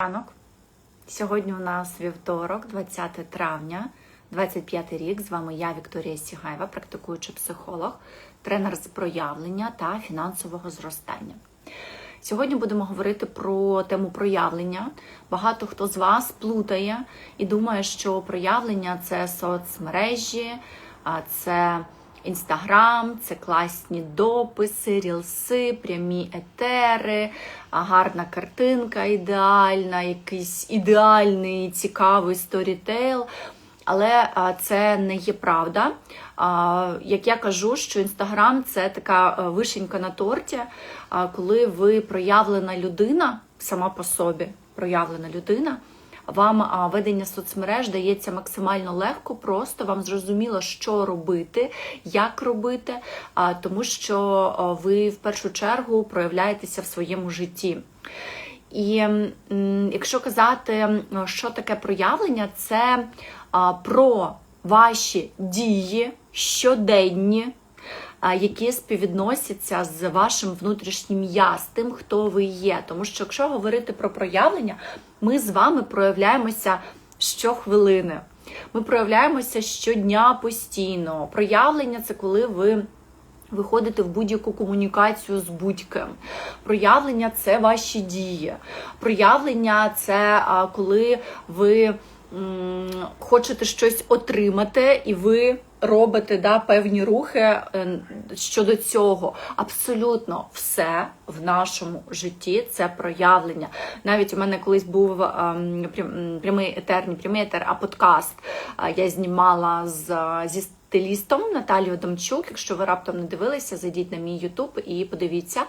ранок. Сьогодні у нас вівторок, 20 травня, 25 рік. З вами я, Вікторія Сігаєва, практикуючий психолог, тренер з проявлення та фінансового зростання. Сьогодні будемо говорити про тему проявлення. Багато хто з вас плутає і думає, що проявлення це соцмережі, а це інстаграм, це класні дописи, рілси, прямі етери, гарна картинка ідеальна, якийсь ідеальний цікавий сторітейл. Але це не є правда. Як я кажу, що інстаграм це така вишенька на торті, коли ви проявлена людина сама по собі, проявлена людина. Вам ведення соцмереж дається максимально легко, просто вам зрозуміло, що робити, як робити, тому що ви в першу чергу проявляєтеся в своєму житті. І якщо казати, що таке проявлення, це про ваші дії щоденні, які співвідносяться з вашим внутрішнім я, з тим, хто ви є. Тому що, якщо говорити про проявлення, ми з вами проявляємося щохвилини. Ми проявляємося щодня постійно. Проявлення це коли ви. Виходите в будь-яку комунікацію з будь-ким. Проявлення це ваші дії. Проявлення це коли ви хочете щось отримати, і ви робите да, певні рухи е, щодо цього. Абсолютно все в нашому житті це проявлення. Навіть у мене колись був ем, прям- прямий етер, не прямий етер, а подкаст. Я знімала з, зі стилістом Наталією Домчук. Якщо ви раптом не дивилися, зайдіть на мій Ютуб і подивіться.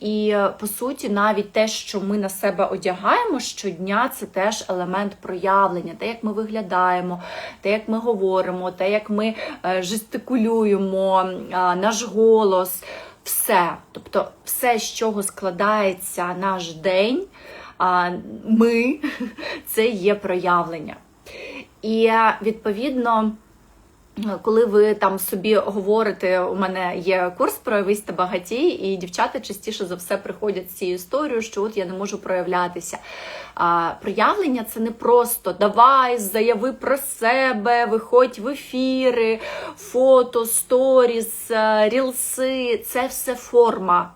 І по суті, навіть те, що ми на себе одягаємо щодня, це теж елемент проявлення, те, як ми виглядаємо, те, як ми говоримо, те, як ми е, жестикулюємо, наш голос, все. Тобто, все, з чого складається наш день, ми це є проявлення. І е, відповідно. Коли ви там собі говорите, у мене є курс проявись та багатій, і дівчата частіше за все приходять з цією історією, що от я не можу проявлятися. А, Проявлення це не просто давай, заяви про себе, виходь в ефіри, фото, сторіс, рілси. Це все форма.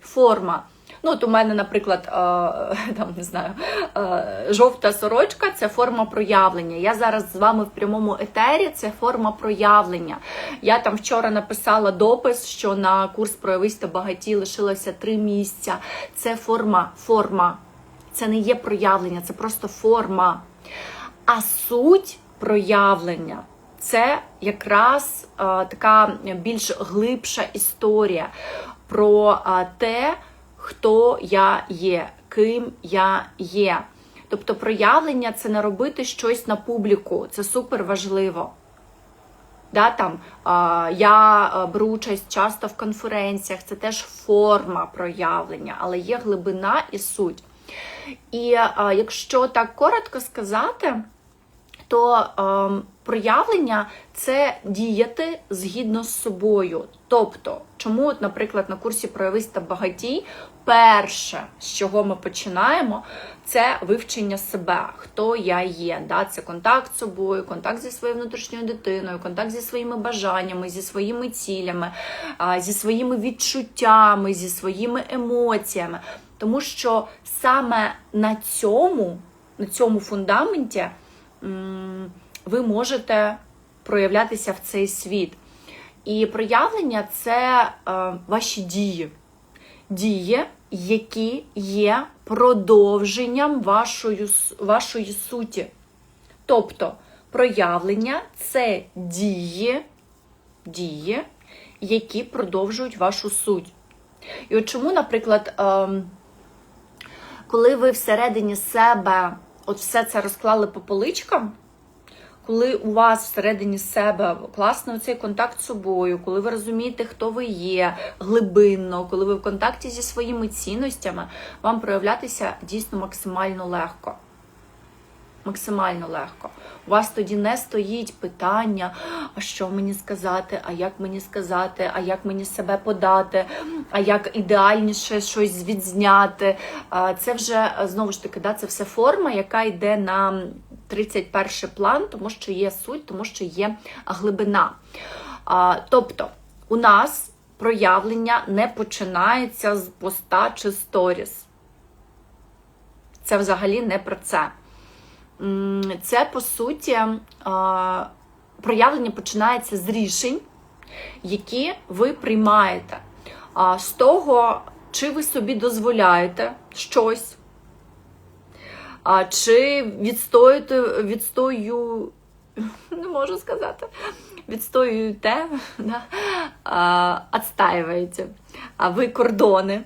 Форма. Ну, от у мене, наприклад, е, там не знаю, е, жовта сорочка це форма проявлення. Я зараз з вами в прямому етері, це форма проявлення. Я там вчора написала допис, що на курс проявись та багаті лишилося три місця. Це форма, форма. Це не є проявлення, це просто форма. А суть проявлення це якраз е, така більш глибша історія про те, хто я є, ким я є. Тобто проявлення це не робити щось на публіку, це супер важливо. Да, там, а, я беру участь часто в конференціях, це теж форма проявлення, але є глибина і суть. І а, якщо так коротко сказати, то ем, проявлення це діяти згідно з собою. Тобто, чому, наприклад, на курсі проявись та багатій, перше, з чого ми починаємо, це вивчення себе, хто я є. Да? Це контакт з собою, контакт зі своєю внутрішньою дитиною, контакт зі своїми бажаннями, зі своїми цілями, зі своїми відчуттями, зі своїми емоціями. Тому що саме на цьому, на цьому фундаменті ви можете проявлятися в цей світ. І проявлення це е, ваші дії. Дії, які є продовженням вашої, вашої суті. Тобто, проявлення це дії, дії, які продовжують вашу суть. І от чому, наприклад, ем, коли ви всередині себе от все це розклали по поличкам, коли у вас всередині себе класний оцей контакт з собою, коли ви розумієте, хто ви є глибинно, коли ви в контакті зі своїми цінностями, вам проявлятися дійсно максимально легко. максимально легко. У вас тоді не стоїть питання, а що мені сказати, а як мені сказати, а як мені себе подати, а як ідеальніше щось відзняти. Це вже знову ж таки, да, це все форма, яка йде на 31 план, тому що є суть, тому що є глибина. А, Тобто, у нас проявлення не починається з поста чи сторіс. Це взагалі не про це. Це, по суті, проявлення починається з рішень, які ви приймаєте. З того, чи ви собі дозволяєте щось, а, чи відстоюєте, відстою, не можу сказати, відстоюєте, да, а, відстаюєте, а ви кордони.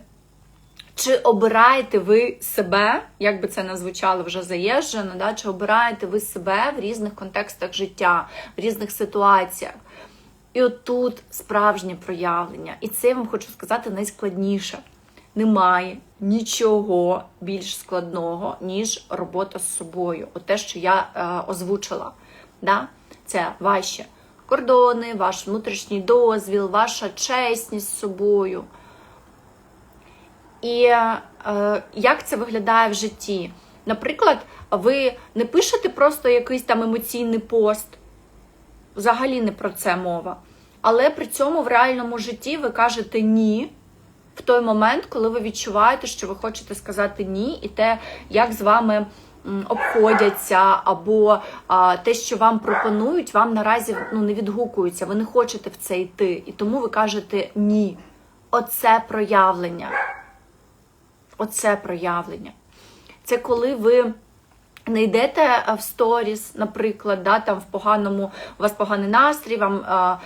Чи обираєте ви себе, як би це не звучало вже заїжджено, да? чи обираєте ви себе в різних контекстах життя, в різних ситуаціях? І отут справжнє проявлення. І це я вам хочу сказати найскладніше. Немає нічого більш складного, ніж робота з собою. От те, що я е, озвучила. Да? Це ваші кордони, ваш внутрішній дозвіл, ваша чесність з собою. І е, як це виглядає в житті? Наприклад, ви не пишете просто якийсь там емоційний пост, взагалі не про це мова. Але при цьому в реальному житті ви кажете ні в той момент, коли ви відчуваєте, що ви хочете сказати ні, і те, як з вами обходяться, або а, те, що вам пропонують, вам наразі ну, не відгукується, ви не хочете в це йти. І тому ви кажете ні. Оце проявлення. Оце проявлення. Це коли ви не йдете е, в сторіс, наприклад, да, там в поганому, у вас поганий настрій, вам а,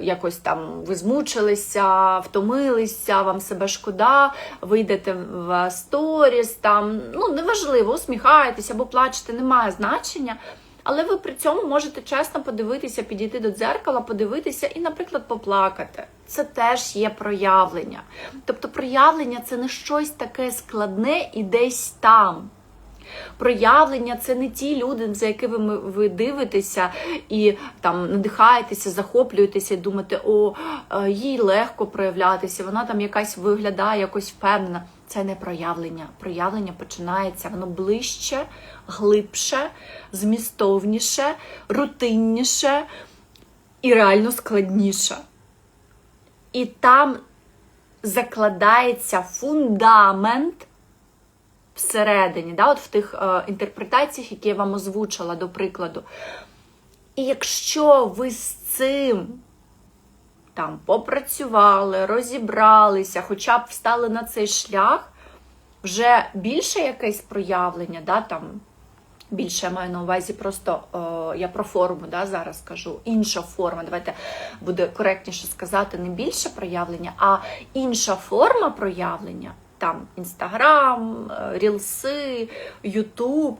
якось там ви змучилися, втомилися, вам себе шкода, ви йдете в сторіс, там, ну, неважливо, усміхаєтесь або плачете, немає значення. Але ви при цьому можете чесно подивитися, підійти до дзеркала, подивитися і, наприклад, поплакати. Це теж є проявлення. Тобто, проявлення це не щось таке складне і десь там. Проявлення це не ті люди, за якими ви дивитеся і там надихаєтеся, захоплюєтеся і думаєте, о, е, їй легко проявлятися, вона там якась виглядає, якось впевнена. Це не проявлення. Проявлення починається, воно ближче, глибше, змістовніше, рутинніше і реально складніше. І там закладається фундамент всередині, да, от в тих е, інтерпретаціях, які я вам озвучила, до прикладу. І якщо ви з цим там попрацювали, розібралися, хоча б встали на цей шлях, вже більше якесь проявлення, да, там, більше я маю на увазі, просто о, я про форму да, зараз кажу, інша форма. Давайте буде коректніше сказати, не більше проявлення, а інша форма проявлення, там Інстаграм, Рілси, Ютуб.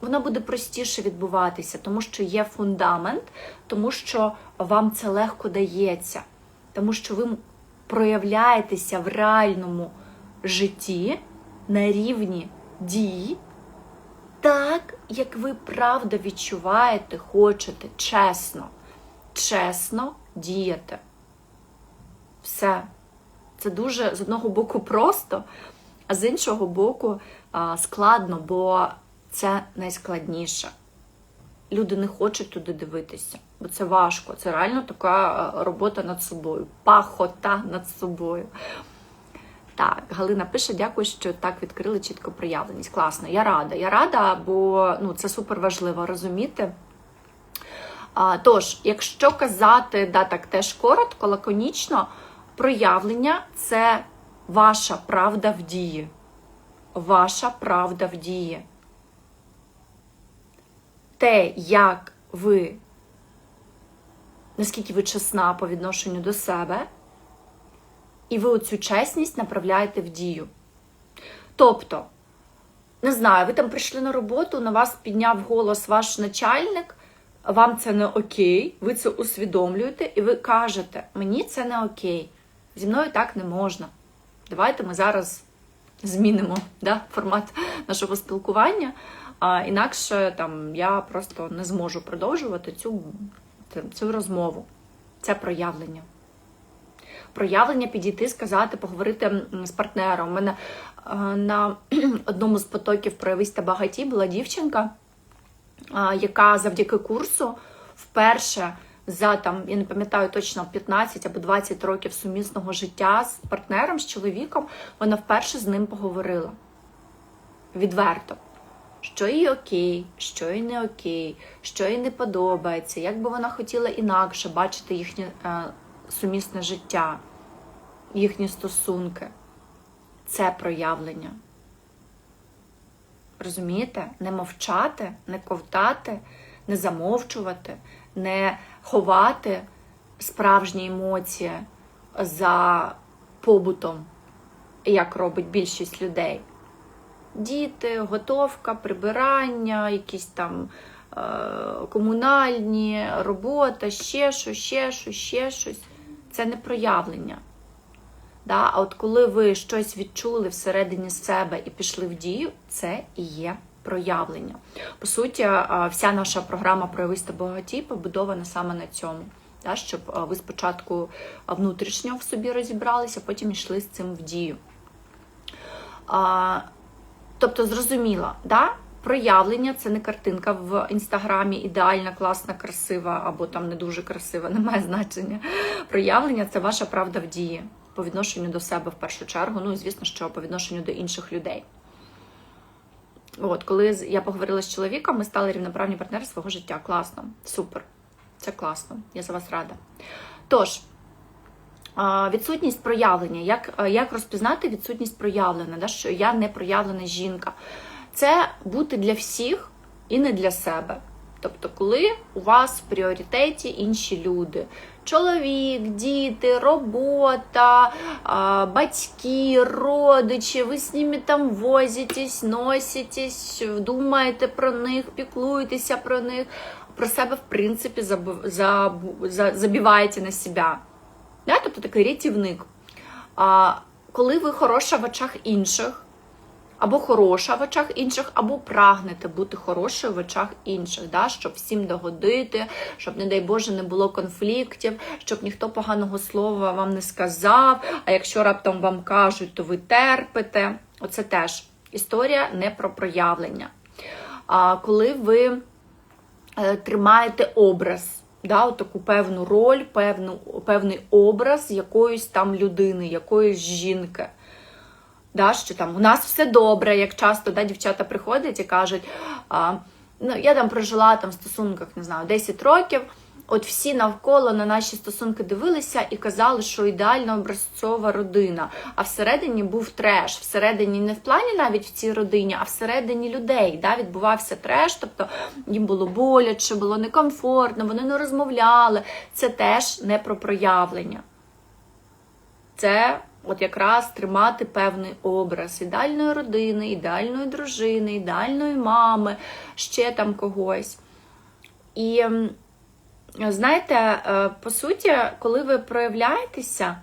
Вона буде простіше відбуватися, тому що є фундамент, тому що вам це легко дається, тому що ви проявляєтеся в реальному житті на рівні дій, так, як ви правда відчуваєте, хочете, чесно, чесно діяти. Все. Це дуже з одного боку просто, а з іншого боку складно, бо це найскладніше. Люди не хочуть туди дивитися, бо це важко. Це реально така робота над собою, пахота над собою. Так, Галина пише, дякую, що так відкрили чітко проявленість. Класно, я рада. Я рада, бо ну, це супер важливо розуміти. А, Тож, якщо казати, да, так теж коротко, лаконічно, проявлення це ваша правда в дії. Ваша правда в дії. Те, як ви, наскільки ви чесна по відношенню до себе, і ви оцю чесність направляєте в дію. Тобто, не знаю, ви там прийшли на роботу, на вас підняв голос ваш начальник, вам це не окей, ви це усвідомлюєте, і ви кажете, мені це не окей, зі мною так не можна. Давайте ми зараз змінимо да, формат нашого спілкування. А інакше там я просто не зможу продовжувати цю, цю розмову. Це проявлення. Проявлення підійти, сказати, поговорити з партнером. У мене на одному з потоків проявись та багаті була дівчинка, яка завдяки курсу вперше за там, я не пам'ятаю точно 15 або 20 років сумісного життя з партнером, з чоловіком, вона вперше з ним поговорила. Відверто. Що їй окей, що їй не окей, що їй не подобається, як би вона хотіла інакше бачити їхнє е, сумісне життя, їхні стосунки. Це проявлення. Розумієте? Не мовчати, не ковтати, не замовчувати, не ховати справжні емоції за побутом, як робить більшість людей. Діти, готовка, прибирання, якісь там е, комунальні, робота, ще щось, ще щось, ще щось. Це не проявлення. Да? А от коли ви щось відчули всередині себе і пішли в дію, це і є проявлення. По суті, вся наша програма «Проявись та багаті» побудована саме на цьому. Да? Щоб ви спочатку внутрішньо в собі розібралися, потім йшли з цим в дію. А, тобто, зрозуміло, да? проявлення це не картинка в інстаграмі, ідеальна, класна, красива або там не дуже красива, немає значення. Проявлення це ваша правда в дії по відношенню до себе в першу чергу, ну і звісно, що по відношенню до інших людей. От, коли я поговорила з чоловіком, ми стали рівноправні партнери свого життя. Класно, супер. Це класно. Я за вас рада. Тож, відсутність проявлення. Як, як розпізнати відсутність проявлення, да, що я не проявлена жінка? Це бути для всіх і не для себе. Тобто, коли у вас в пріоритеті інші люди: чоловік, діти, робота, батьки, родичі, ви з ними там возитесь, носитесь, думаєте про них, піклуєтеся про них, про себе, в принципі, забу- забу- за- забиваєте на себе. Да? Тобто такий рятівник. А, коли ви хороша в очах інших, або хороша в очах інших, або прагнете бути хорошою в очах інших, да? щоб всім догодити, щоб, не дай Боже, не було конфліктів, щоб ніхто поганого слова вам не сказав. А якщо раптом вам кажуть, то ви терпите. Оце теж історія не про проявлення. А коли ви е, тримаєте образ, да, таку певну роль, певну, певний образ якоїсь там людини, якоїсь жінки. Да, що там у нас все добре, як часто да, дівчата приходять і кажуть, а, ну, я там прожила там в стосунках, не знаю, 10 років. От всі навколо на наші стосунки дивилися і казали, що ідеальна образцова родина. А всередині був треш. Всередині не в плані навіть в цій родині, а всередині людей. Да, відбувався треш, тобто їм було боляче, було некомфортно, вони не розмовляли. Це теж не про проявлення. Це от якраз тримати певний образ ідеальної родини, ідеальної дружини, ідеальної мами, ще там когось. І знаєте, е, по суті, коли ви проявляєтеся,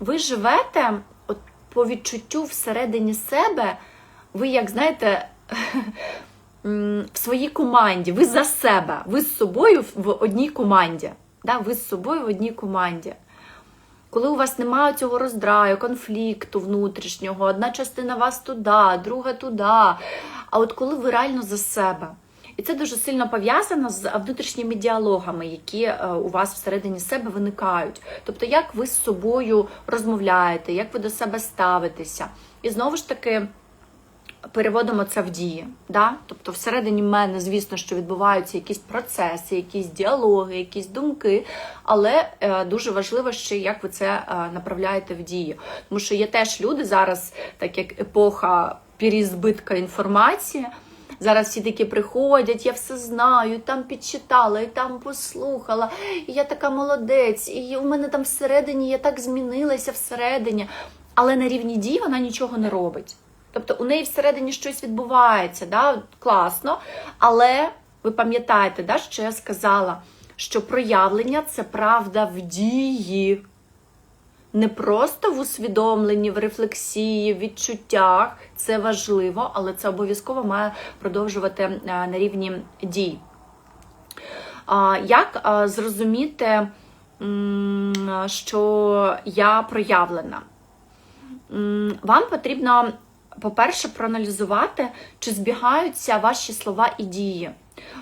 ви живете от по відчуттю всередині себе, ви, як знаєте, в своїй команді, ви за себе, ви з собою в одній команді. Да? Ви з собою в одній команді. Коли у вас немає цього роздраю, конфлікту внутрішнього, одна частина вас туди, друга туди. А от коли ви реально за себе. І це дуже сильно пов'язано з внутрішніми діалогами, які е, у вас всередині себе виникають. Тобто, як ви з собою розмовляєте, як ви до себе ставитеся. І знову ж таки. Переводимо це в дії. Да? Тобто, всередині мене, звісно, що відбуваються якісь процеси, якісь діалоги, якісь думки, але е, дуже важливо ще, як ви це е, направляєте в дію. Тому що є теж люди зараз, так як епоха переізбитка інформації. Зараз всі такі приходять, я все знаю, там підчитала, і там послухала, і я така молодець, і у мене там всередині я так змінилася всередині. Але на рівні дій вона нічого не робить. Тобто у неї всередині щось відбувається, да? класно. Але ви пам'ятаєте, да, що я сказала, що проявлення це правда в дії. Не просто в усвідомленні, в рефлексії, в відчуттях, це важливо, але це обов'язково має продовжувати е, на рівні дій. Як а, зрозуміти, що я проявлена? Вам потрібно, по-перше, проаналізувати, чи збігаються ваші слова і дії.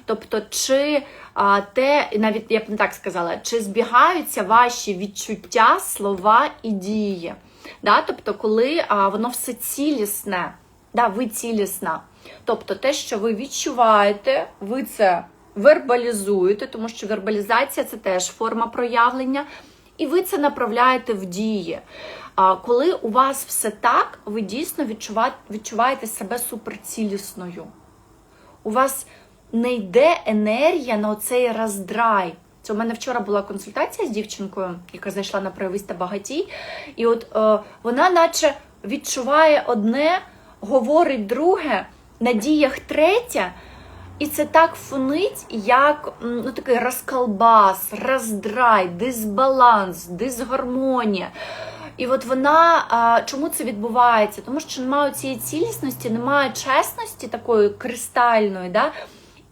Тобто, чи а, те, навіть я б не так сказала, чи збігаються ваші відчуття, слова і дії. Да? Тобто, коли а, воно все цілісне, да, ви цілісна. Тобто, те, що ви відчуваєте, ви це вербалізуєте, тому що вербалізація це теж форма проявлення, і ви це направляєте в дії. А коли у вас все так, ви дійсно відчуваєте себе суперцілісною. У вас не йде енергія на оцей роздрай. Це у мене вчора була консультація з дівчинкою, яка зайшла на проявиста багатій, і от е, вона, наче, відчуває одне, говорить друге, на діях третє, і це так фонить, як ну, такий розколбас, роздрай, дисбаланс, дисгармонія. І от вона а, чому це відбувається? Тому що немає цієї цілісності, немає чесності такої кристальної, да?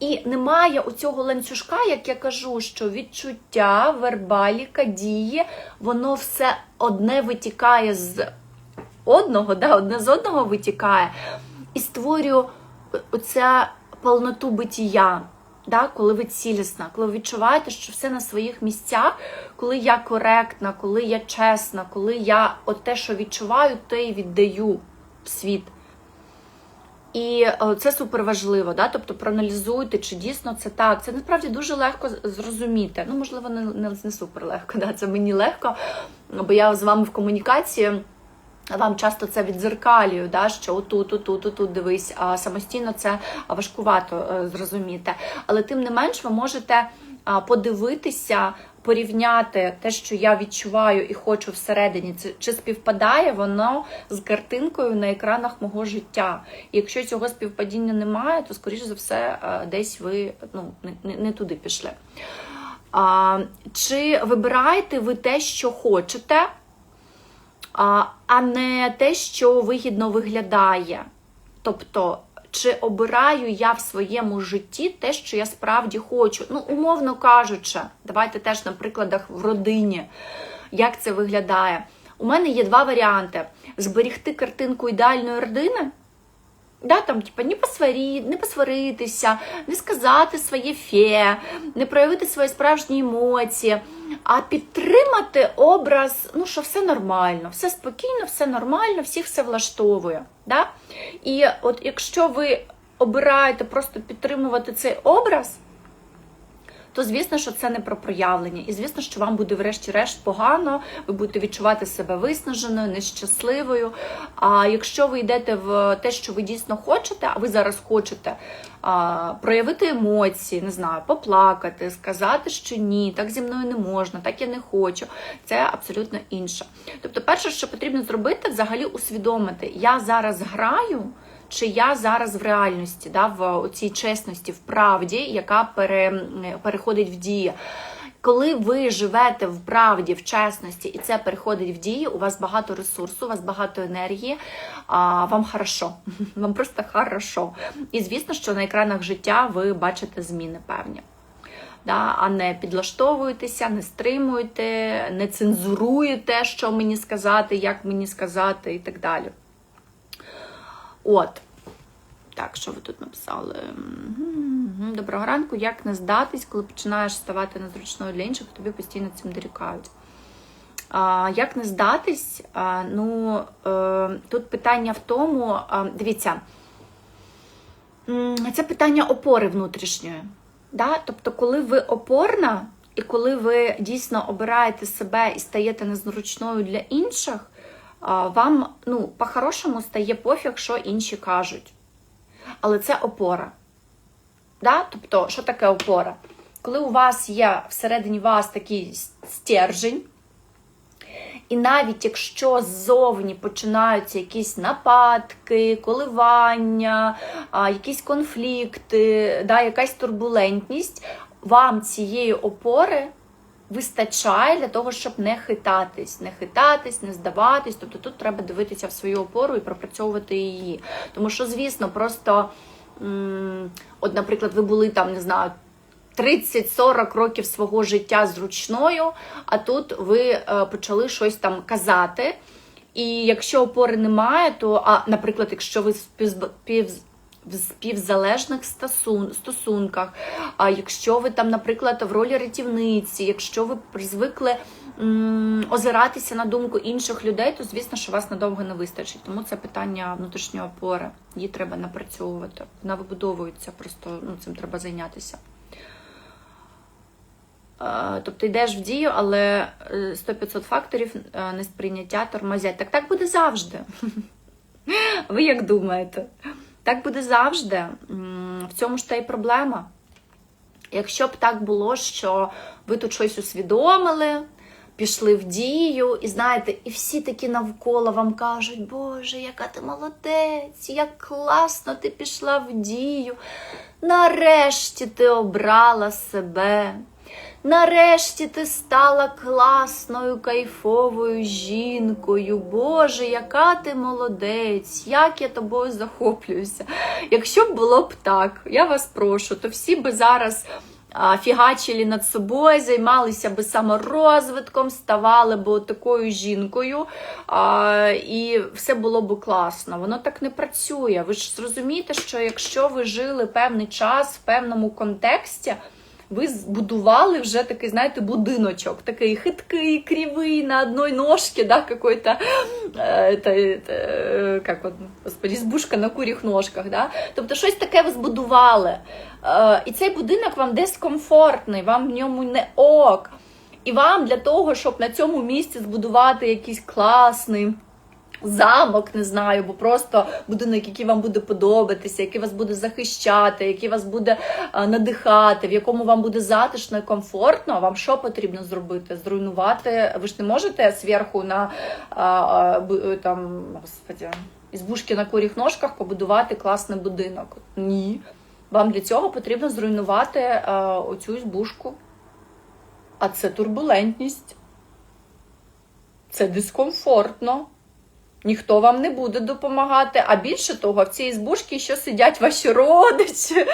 і немає у цього ланцюжка, як я кажу, що відчуття, вербаліка, дії, воно все одне витікає з одного, да? одне з одного витікає, і створює оця повноту биття. Да, коли ви цілісна, коли ви відчуваєте, що все на своїх місцях, коли я коректна, коли я чесна, коли я от те, що відчуваю, те й віддаю в світ. І е, це супер важливо, да? тобто проаналізуйте, чи дійсно це так. Це насправді дуже легко зрозуміти. Ну, можливо, не, не, не супер легко, да? це мені легко, бо я з вами в комунікації. Вам часто це відзеркалюю, да, що отут, отут, отут дивись, а самостійно це важкувато е, зрозуміти. Але тим не менш, ви можете подивитися, порівняти те, що я відчуваю і хочу всередині, чи співпадає воно з картинкою на екранах мого життя. І якщо цього співпадіння немає, то скоріш за все е, десь ви ну, не, не туди пішли. А, чи вибираєте ви те, що хочете? А, не те, що вигідно виглядає. Тобто, чи обираю я в своєму житті те, що я справді хочу. Ну, умовно кажучи, давайте теж на прикладах в родині, як це виглядає. У мене є два варіанти: зберігти картинку ідеальної родини. Да, там, типа, не посварі, не посваритися, не сказати своє фе, не проявити свої справжні емоції, а підтримати образ, ну, що все нормально, все спокійно, все нормально, всіх все влаштовує. Да? І от якщо ви обираєте просто підтримувати цей образ, то звісно, що це не про проявлення. І звісно, що вам буде врешті-решт погано, ви будете відчувати себе виснаженою, нещасливою. А якщо ви йдете в те, що ви дійсно хочете, а ви зараз хочете а, проявити емоції, не знаю, поплакати, сказати, що ні, так зі мною не можна, так я не хочу, це абсолютно інше. Тобто, перше, що потрібно зробити, взагалі усвідомити, я зараз граю чи я зараз в реальності, да, в цій чесності, в правді, яка пере, переходить в дію. Коли ви живете в правді, в чесності, і це переходить в дію, у вас багато ресурсу, у вас багато енергії, а вам хорошо. Вам просто хорошо. І звісно, що на екранах життя ви бачите зміни певні. Да, а не підлаштовуєтеся, не стримуєте, не цензуруєте, що мені сказати, як мені сказати, і так далі. От. Так, що ви тут написали? Доброго ранку. Як не здатись, коли починаєш ставати незручною для інших, тобі постійно цим дорікають. Як не здатись? Ну, е, тут питання в тому, дивіться, це питання опори внутрішньої. Да? Тобто, коли ви опорна, і коли ви дійсно обираєте себе і стаєте незручною для інших, вам ну, по-хорошому стає пофіг, що інші кажуть. Але це опора. Да? Тобто, що таке опора? Коли у вас є всередині вас такий стержень, і навіть якщо ззовні починаються якісь нападки, коливання, якісь конфлікти, да, якась турбулентність, вам цієї опори вистачає для того, щоб не хитатись, не хитатись, не здаватись. Тобто тут треба дивитися в свою опору і пропрацьовувати її. Тому що, звісно, просто, от, наприклад, ви були там, не знаю. 30-40 років свого життя зручною, а тут ви е, почали щось там казати. І якщо опори немає, то, а, наприклад, якщо ви в спів- співзалежних стосун, стосунках, а якщо ви там, наприклад, в ролі рятівниці, якщо ви звикли озиратися на думку інших людей, то звісно, що вас надовго не вистачить. Тому це питання внутрішньої опори. Її треба напрацьовувати. Вона вибудовується, просто ну, цим треба зайнятися. Е, Тобто йдеш в дію, але е, 100-500 факторів е, несприйняття тормозять. Так так буде завжди. Ви як думаєте? Так буде завжди. В цьому ж та й проблема. Якщо б так було, що ви тут щось усвідомили, пішли в дію, і знаєте, і всі такі навколо вам кажуть, Боже, яка ти молодець, як класно ти пішла в дію. Нарешті ти обрала себе. Нарешті ти стала класною, кайфовою жінкою. Боже, яка ти молодець, як я тобою захоплююся. Якщо б було б так, я вас прошу, то всі би зараз фігачили над собою, займалися би саморозвитком, ставали б такою жінкою, і все було б класно. Воно так не працює. Ви ж зрозумієте, що якщо ви жили певний час в певному контексті, ви збудували вже такий, знаєте, будиночок, такий хиткий, кривий, на одной ножке, да, какой-то, э, это, это, э, как вот, господи, избушка на куріх ножках, да? Тобто щось таке ви збудували. Е, і цей будинок вам дискомфортний, вам в ньому не ок. І вам для того, щоб на цьому місці збудувати якийсь класний замок, не знаю, бо просто будинок, який вам буде подобатися, який вас буде захищати, який вас буде надихати, в якому вам буде затишно і комфортно. Вам що потрібно зробити? Зруйнувати? Ви ж не можете зверху на а, бу- там, господи, ізбушки на куріх ножках побудувати класний будинок. Ні. Вам для цього потрібно зруйнувати оцю ізбушку. А це турбулентність. Це дискомфортно. Ніхто вам не буде допомагати. А більше того, в цій збушці ще сидять ваші родичі.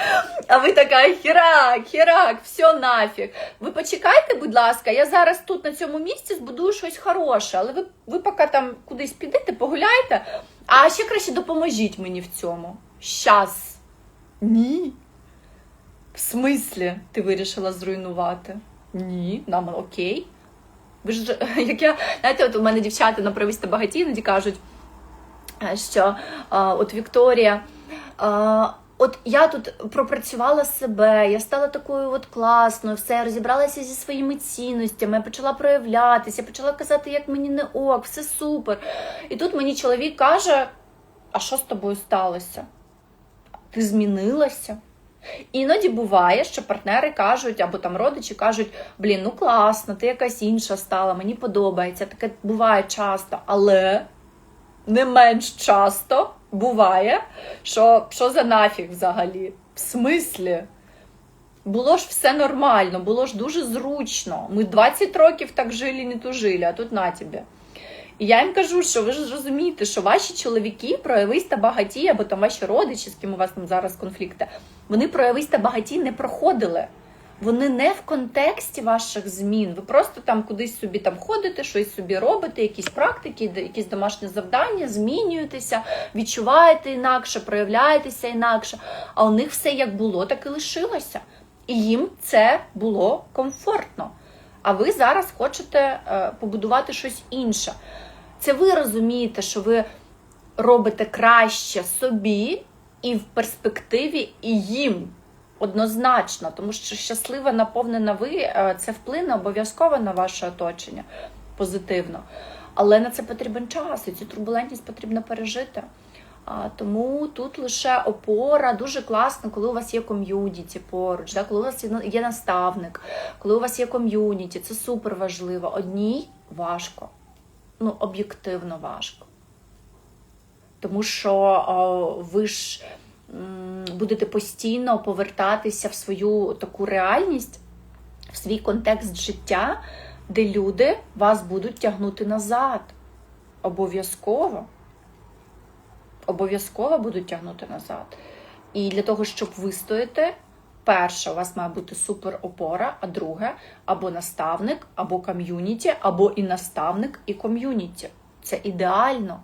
А ви така хірак, хірак, все нафіг. Ви почекайте, будь ласка, я зараз тут на цьому місці збудую щось хороше, але ви, ви поки там кудись підете, погуляйте, а ще краще допоможіть мені в цьому. Щас. Ні. В смислі ти вирішила зруйнувати? Ні, нам окей. Ви ж як я, знаєте, от у мене дівчата на правісти багаті іноді кажуть, е, що а, от Вікторія, а, от я тут пропрацювала себе, я стала такою от класною, все, розібралася зі своїми цінностями, я почала проявлятися, почала казати, як мені не ок, все супер. І тут мені чоловік каже: а що з тобою сталося? Ти змінилася? Іноді буває, що партнери кажуть, або там родичі кажуть: блін, ну класно, ти якась інша стала, мені подобається. Таке буває часто, але не менш часто буває, що що за нафіг взагалі? В смислі? Було ж все нормально, було ж дуже зручно. Ми 20 років так жили, не тужили, а тут на тобі. І я їм кажу, що ви ж розумієте, що ваші чоловіки проявись та багаті, або там ваші родичі, з ким у вас там зараз конфлікти, вони проявись та багаті не проходили. Вони не в контексті ваших змін. Ви просто там кудись собі там ходите, щось собі робите, якісь практики, якісь домашні завдання, змінюєтеся, відчуваєте інакше, проявляєтеся інакше. А у них все як було, так і лишилося. І їм це було комфортно. А ви зараз хочете е, побудувати щось інше. Це ви розумієте, що ви робите краще собі і в перспективі і їм однозначно, тому що щаслива, наповнена ви е, це вплине обов'язково на ваше оточення позитивно. Але на це потрібен час, і цю турбулентність потрібно пережити. А, тому тут лише опора дуже класно, коли у вас є ком'юніті поруч, да, коли у вас є наставник, коли у вас є ком'юніті, це супер важливо. Одній важко, ну об'єктивно важко. Тому що о, ви ж м, будете постійно повертатися в свою таку реальність, в свій контекст життя, де люди вас будуть тягнути назад. Обов'язково. Обов'язково будуть тягнути назад. І для того, щоб вистояти, перше, у вас має бути супер опора, а друге, або наставник, або ком'юніті, або і наставник, і ком'юніті. Це ідеально.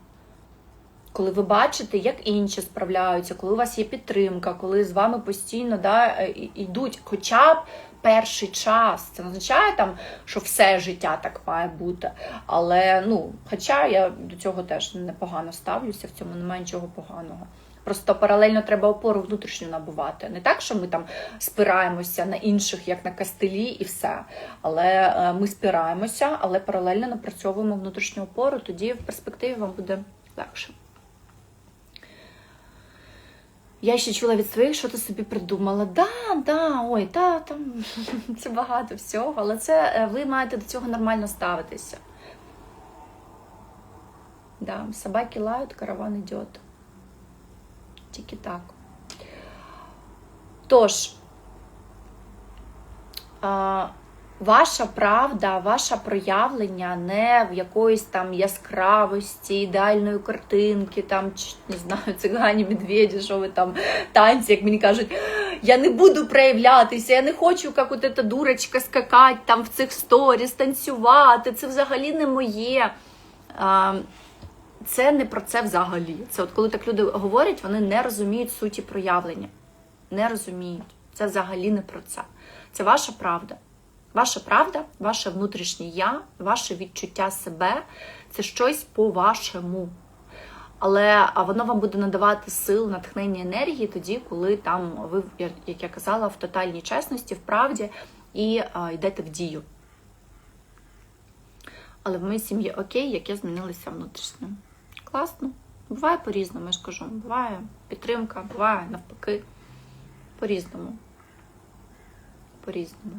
Коли ви бачите, як інші справляються, коли у вас є підтримка, коли з вами постійно да, е, йдуть хоча б перший час. Це не означає там, що все життя так має бути. Але ну, хоча я до цього теж непогано ставлюся, в цьому немає нічого поганого. Просто паралельно треба опору внутрішню набувати. Не так, що ми там спираємося на інших, як на кастелі, і все. Але е, ми спираємося, але паралельно напрацьовуємо внутрішню опору, тоді в перспективі вам буде легше. Я ще чула від своїх, що ти собі придумала. Да, да, ой, та там це багато всього, але це е, ви маєте до цього нормально ставитися. Да, собаки лають, караван йде. Тільки так. Тож, ваша правда, ваше проявлення не в якоїсь там яскравості, ідеальної картинки, там, не знаю, цигані, медведі, що ви там, танці, як мені кажуть, я не буду проявлятися, я не хочу, як от эта дурочка, скакати там в цих сторіс, танцювати, це взагалі не моє. Це не про це взагалі. Це от коли так люди говорять, вони не розуміють суті проявлення. Не розуміють. Це взагалі не про це. Це ваша правда. Ваша правда, ваше внутрішнє я, ваше відчуття себе це щось по-вашому. Але воно вам буде надавати сил, натхнення енергії тоді, коли там ви, як я казала, в тотальній чесності, в правді і а, йдете в дію. Але в моїй сім'ї окей, як я змінилася внутрішньо. Класно. Буває по-різному, я ж кажу. Буває підтримка, буває навпаки. По-різному. По-різному.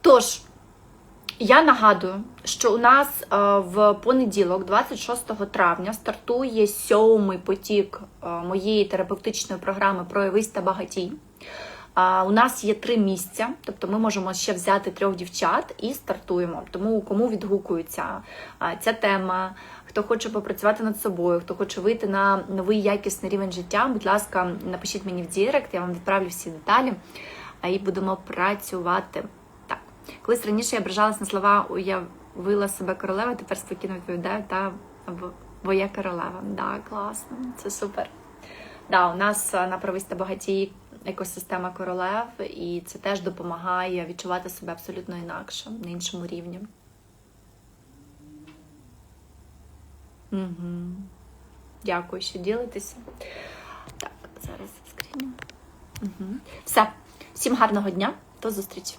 Тож, я нагадую, що у нас е, в понеділок, 26 травня, стартує сьомий потік е, моєї терапевтичної програми Проявись та багатій. У нас є три місця, тобто ми можемо ще взяти трьох дівчат і стартуємо. Тому кому відгукується ця тема, хто хоче попрацювати над собою, хто хоче вийти на новий якісний рівень життя, будь ласка, напишіть мені в Дірект, я вам відправлю всі деталі, і будемо працювати. Так, колись раніше я ображалась на слова уявила себе королева, тепер спокійно відповідаю та бо- я королева. Да, класно, це супер. Да, у нас а, на прависті багатій екосистема королев, і це теж допомагає відчувати себе абсолютно інакше, на іншому рівні. Угу. Дякую, що ділитеся. Так, зараз скріню. Угу. Все. Всім гарного дня, до зустрічі!